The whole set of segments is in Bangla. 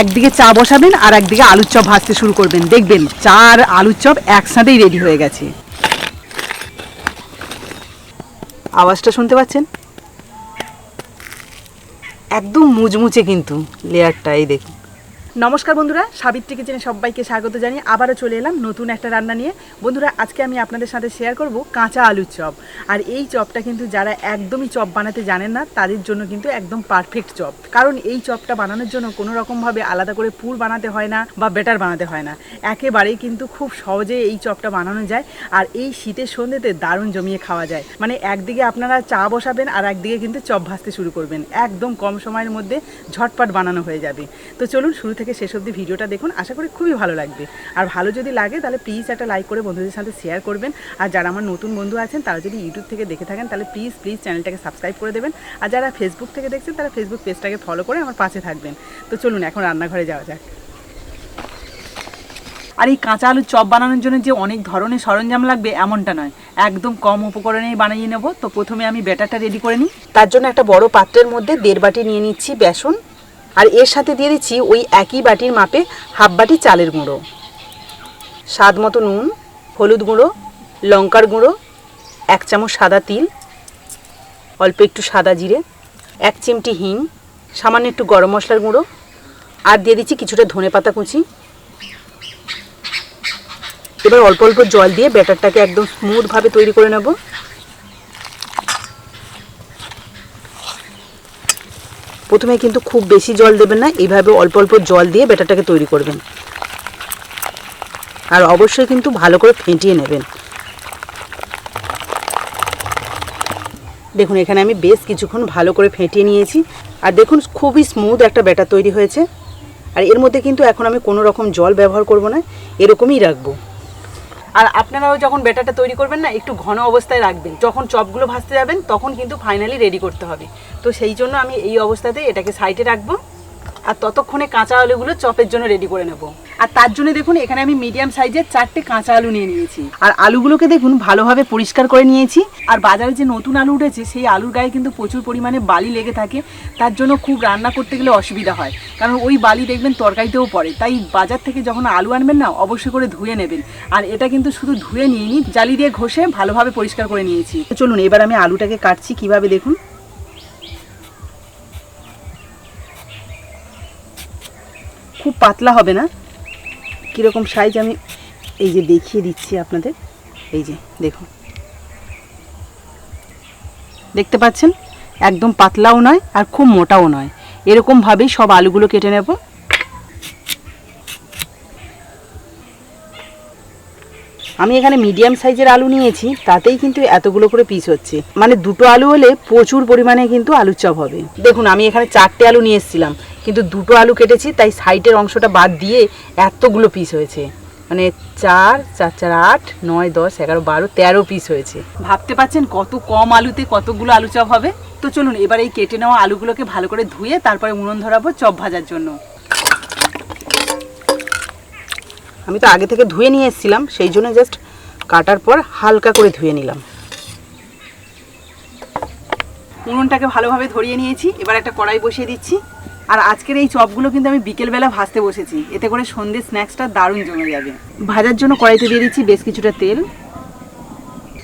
একদিকে চা বসাবেন আর একদিকে আলুর চপ ভাজতে শুরু করবেন। দেখবেন চা আর আলুর চপ একসাথেই রেডি হয়ে গেছে। আওয়াজটা শুনতে পাচ্ছেন? একদম মুচমুচে কিন্তু লেয়ারটা এই দেখুন। নমস্কার বন্ধুরা সাবিত্রী কিচেনে সবাইকে স্বাগত জানিয়ে আবারও চলে এলাম নতুন একটা রান্না নিয়ে। বন্ধুরা, আজকে আমি আপনাদের সাথে শেয়ার করব কাঁচা আলুর চপ। আর এই চপটা কিন্তু যারা একদমই চপ বানাতে জানেন না, তাদের জন্য কিন্তু একদম পারফেক্ট চপ। কারণ এই চপটা বানানোর জন্য কোনো রকমভাবে আলাদা করে পুর বানাতে হয় না বা বেটার বানাতে হয় না। একেবারেই কিন্তু খুব সহজে এই চপটা বানানো যায় আর এই শীতের সন্ধ্যেতে দারুণ জমিয়ে খাওয়া যায়। মানে একদিকে আপনারা চা বসাবেন আর একদিকে কিন্তু চপ ভাজতে শুরু করবেন। একদম কম সময়ের মধ্যে ঝটপট বানানো হয়ে যাবে। তো চলুন শুরু থেকে শেষ অবধি ভিডিওটা দেখুন। আশা করি খুবই ভালো লাগবে। আর ভালো যদি লাগে, তাহলে প্লিজ একটা লাইক করে বন্ধুদের সাথে শেয়ার করবেন। আর যারা আমার নতুন বন্ধু আছেন, তারা যদি ইউটিউব থেকে দেখে থাকেন, তাহলে প্লিজ প্লিজ চ্যানেলটাকে সাবস্ক্রাইব করে দেবেন। আর যারা ফেসবুক থেকে দেখছেন, তারা ফেসবুক পেজটাকে ফলো করে আমার পাশে থাকবেন। তো চলুন, এখন রান্নাঘরে যাওয়া যাক। আর এই কাঁচা আলুর চপ বানানোর জন্য যে অনেক ধরনের সরঞ্জাম লাগবে, এমনটা নয়। একদম কম উপকরণেই বানিয়ে নেব। তো প্রথমে আমি ব্যাটারটা রেডি করে নিই। তার জন্য একটা বড় পাত্রের মধ্যে দেড় বাটি নিয়ে নিচ্ছি বেসন। আর এর সাথে দিয়ে দিচ্ছি ওই একই বাটির মাপে হাফ বাটি চালের গুঁড়ো। স্বাদ মতো নুন, হলুদ গুঁড়ো, লঙ্কার গুঁড়ো, এক চামচ সাদা তিল, অল্প একটু সাদা জিরে, এক চিমটি হিং, সামান্য একটু গরম মশলার গুঁড়ো আর দিয়ে দিচ্ছি কিছুটা ধনে পাতা কুচি। এবার অল্প অল্প জল দিয়ে ব্যাটারটাকে একদম স্মুথভাবে তৈরি করে নেব। প্রথমে কিন্তু খুব বেশি জল দেবেন না, এইভাবে অল্প অল্প জল দিয়ে ব্যাটারটাকে তৈরি করবেন। আর অবশ্যই কিন্তু ভালো করে ফেটিয়ে নেবেন। দেখুন, এখানে আমি বেশ কিছুক্ষণ ভালো করে ফেটিয়ে নিয়েছি। আর দেখুন, খুবই স্মুথ একটা ব্যাটার তৈরি হয়েছে। আর এর মধ্যে কিন্তু এখন আমি কোনো রকম জল ব্যবহার করব না, এরকমই রাখব। আর আপনারাও যখন ব্যাটারটা তৈরি করবেন না, একটু ঘন অবস্থায় রাখবেন। যখন চপগুলো ভাজতে যাবেন, তখন কিন্তু ফাইনালি রেডি করতে হবে। তো সেই জন্য আমি এই অবস্থাতে এটাকে সাইডে রাখব। আর ততক্ষণে কাঁচা আলুগুলো চপের জন্য রেডি করে নেব। আর তার জন্য দেখুন, এখানে আমি মিডিয়াম সাইজের চারটে কাঁচা আলু নিয়ে নিয়েছি। আর আলুগুলোকে দেখুন, ভালোভাবে পরিষ্কার করে নিয়েছি। আর বাজারে যে নতুন আলু উঠেছে, সেই আলুর গায়ে কিন্তু প্রচুর পরিমাণে বালি লেগে থাকে। তার জন্য খুব রান্না করতে গেলে অসুবিধা হয়। কারণ ওই বালি দেখবেন তরকারিতেও পড়ে। তাই বাজার থেকে যখন আলু আনবেন না, অবশ্যই করে ধুয়ে নেবেন। আর এটা কিন্তু শুধু ধুয়ে নিয়ে নিই জালি দিয়ে ঘষে ভালোভাবে পরিষ্কার করে নিয়েছি। চলুন, এবার আমি আলুটাকে কাটছি কীভাবে দেখুন। খুব পাতলা হবে না? কীরকম সাইজ আমি এই যে দেখিয়ে দিচ্ছি আপনাদের। এই যে, দেখুন। দেখতে পাচ্ছেন? একদম পাতলাও নয় আর খুব মোটাও নয়। এরকমভাবেই সব আলুগুলো কেটে নেব। আমি এখানে মিডিয়াম সাইজের আলু নিয়েছি, তাতেই কিন্তু এতগুলো করে পিস হচ্ছে। মানে দুটো আলু হলে প্রচুর পরিমাণে কিন্তু আলুর চপ হবে। দেখুন, আমি এখানে চারটে আলু নিয়ে এসেছিলাম। কিন্তু দুটো আলু কেটেছি, তাই সাইডের অংশটা বাদ দিয়ে এতগুলো পিস হয়েছে। মানে চার চার চার, আট, নয়, দশ, এগারো, বারো, তেরো পিস হয়েছে। ভাবতে পাচ্ছেন কত কম আলুতে কতগুলো আলু চপ হবে? তো চলুন, এবার এই কেটে নেওয়া আলুগুলোকে ভালো করে ধুয়ে তারপরে উনুন ধরাবো চপ ভাজার জন্য। আমি তো আগে থেকে ধুয়ে নিয়ে এসেছিলাম, সেই জন্য জাস্ট কাটার পর হালকা করে ধুয়ে নিলাম। উনুনটাকে ভালোভাবে ধরিয়ে নিয়েছি, এবার একটা কড়াই বসিয়ে দিচ্ছি। আর আজকের এই চপগুলো কিন্তু আমি বিকেলবেলা ভাজতে বসেছি। এতে করে সন্ধ্যে স্ন্যাক্সটা দারুণ জমে যাবে। ভাজার জন্য কড়াইতে দিয়ে দিচ্ছি বেশ কিছুটা তেল।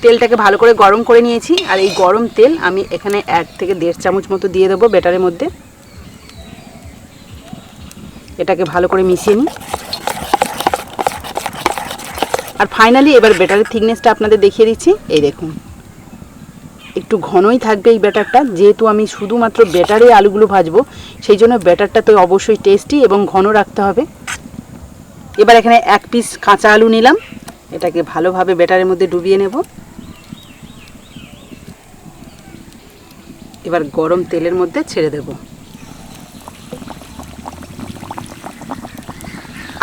তেলটাকে ভালো করে গরম করে নিয়েছি। আর এই গরম তেল আমি এখানে এক থেকে দেড় চামচ মতো দিয়ে দেবো ব্যাটারের মধ্যে। এটাকে ভালো করে মিশিয়ে নিই। আর ফাইনালি এবার ব্যাটারের থিকনেসটা আপনাদের দেখিয়ে দিচ্ছি। এই দেখুন। একটু ঘনই থাকবে এই ব্যাটারটা। যেহেতু আমি শুধুমাত্র ব্যাটারে আলুগুলো ভাজবো, সেই জন্য ব্যাটারটা তো অবশ্যই টেস্টি এবং ঘন রাখতে হবে। এবার এখানে এক পিস কাঁচা আলু নিলাম। এটাকে ভালোভাবে ব্যাটারের মধ্যে ডুবিয়ে নেব। এবার গরম তেলের মধ্যে ছেড়ে দেবো।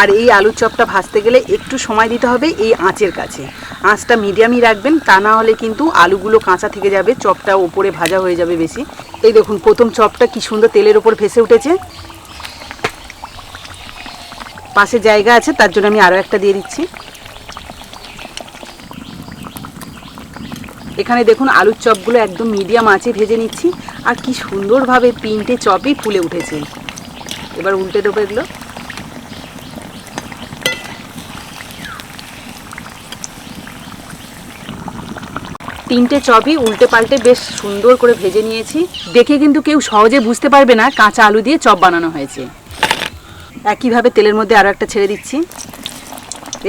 আর এই আলুর চপটা ভাজতে গেলে একটু সময় দিতে হবে এই আঁচের কাছে। আঁচটা মিডিয়ামই রাখবেন, তা না হলে কিন্তু আলুগুলো কাঁচা থেকে যাবে, চপটা ওপরে ভাজা হয়ে যাবে বেশি। এই দেখুন, প্রথম চপটা কি সুন্দর তেলের ওপর ভেসে উঠেছে। পাশে জায়গা আছে, তার জন্য আমি আরও একটা দিয়ে দিচ্ছি। এখানে দেখুন, আলুর চপগুলো একদম মিডিয়াম আঁচে ভেজে নিচ্ছি, আর কি সুন্দরভাবে তিনটে চপই ফুলে উঠেছে। এবার উল্টে দেবো এগুলো। তিনটে চপই উল্টে পাল্টে বেশ সুন্দর করে ভেজে নিয়েছি। দেখে কিন্তু কেউ সহজে বুঝতে পারবে না কাঁচা আলু দিয়ে চপ বানানো হয়েছে। একইভাবে তেলের মধ্যে আরও একটা ছেড়ে দিচ্ছি।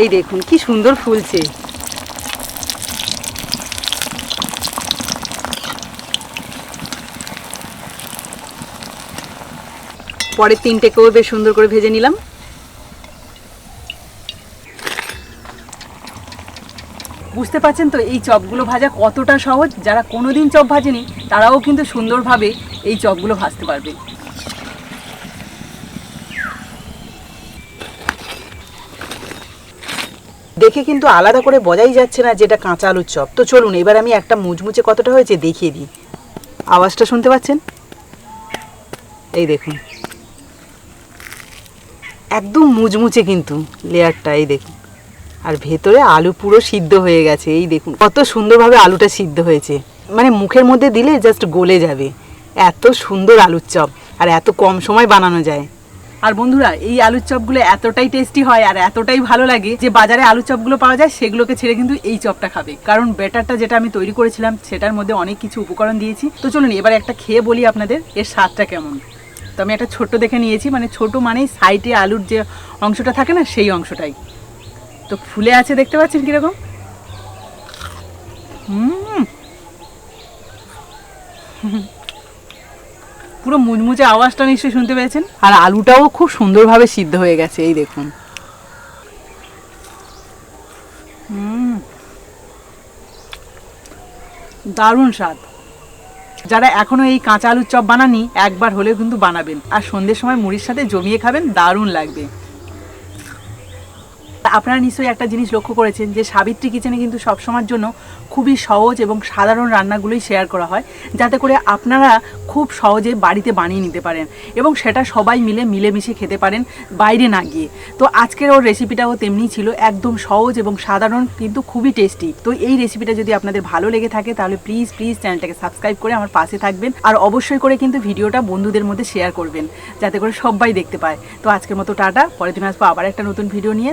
এই দেখুন, কি সুন্দর ফুলছে। পরের তিনটেকেও বেশ সুন্দর করে ভেজে নিলাম। বুঝতে পারছেন তো, এই চপগুলো ভাজা কতটা সহজ? যারা কোনোদিন চপ ভাজেনি, তারাও কিন্তু সুন্দরভাবে এই চপগুলো ভাজতে পারবে। দেখে কিন্তু আলাদা করে বোঝাই যাচ্ছে না যেটা কাঁচা আলুর চপ। তো চলুন, এবার আমি একটা মুচমুচে কতটা হয়েছে দেখিয়ে দিই। আওয়াজটা শুনতে পাচ্ছেন? এই দেখুন। একদম মুচমুচে কিন্তু লেয়ারটা, এই দেখুন। আর ভেতরে আলু পুরো সিদ্ধ হয়ে গেছে, এই দেখুন। কত সুন্দরভাবে আলুটা সিদ্ধ হয়েছে। মানে মুখের মধ্যে দিলে জাস্ট গলে যাবে। এত সুন্দর আলুর চপ, আর এত কম সময় বানানো যায়। আর বন্ধুরা, এই আলুর চপগুলো এতটাই টেস্টি হয় আর এতটাই ভালো লাগে যে বাজারে আলুর চপগুলো পাওয়া যায়, সেগুলোকে ছেড়ে কিন্তু এই চপটা খাবে। কারণ ব্যাটারটা যেটা আমি তৈরি করেছিলাম, সেটার মধ্যে অনেক কিছু উপকরণ দিয়েছি। তো চলুন, এবার একটা খেয়ে বলি আপনাদের, এর স্বাদটা কেমন? তো আমি একটা ছোট্ট দেখে নিয়েছি মানে ছোট মানেই সাইডে আলুর যে অংশটা থাকে না, সেই অংশটাই। তো ফুলে আছে, দেখতে পাচ্ছেন কীরকম? পুরো মুচমুচে আওয়াজটা নিশ্চয়ই শুনতে পেয়েছেন। আর আলুটাও খুব সুন্দরভাবে সিদ্ধ হয়ে গেছে, এই দেখুন। দারুণ স্বাদ। যারা এখনও এই কাঁচা আলুর চপ বানানি একবার হলেও কিন্তু বানাবেন। আর সন্ধ্যের সময় মুড়ির সাথে জমিয়ে খাবেন, দারুণ লাগবে। আপনারা নিশ্চয়ই একটা জিনিস লক্ষ্য করেছেন যে সাবিত্রী কিচেনে কিন্তু সবসময়ের জন্য খুবই সহজ এবং সাধারণ রান্নাগুলোই শেয়ার করা হয়, যাতে করে আপনারা খুব সহজে বাড়িতে বানিয়ে নিতে পারেন এবং সেটা সবাই মিলে মিলেমিশে খেতে পারেন বাইরে না গিয়ে। তো আজকের ওর রেসিপিটাও তেমনি ছিল একদম সহজ এবং সাধারণ কিন্তু খুবই টেস্টি তো এই রেসিপিটা যদি আপনাদের ভালো লেগে থাকে তাহলে প্লিজ প্লিজ চ্যানেলটাকে সাবস্ক্রাইব করে আমার পাশে থাকবেন আর অবশ্যই করে কিন্তু ভিডিওটা বন্ধুদের মধ্যে শেয়ার করবেন, যাতে করে সবাই দেখতে পায়। তো আজকের মতো টাটা পরের দিন আসব আবার একটা নতুন ভিডিও নিয়ে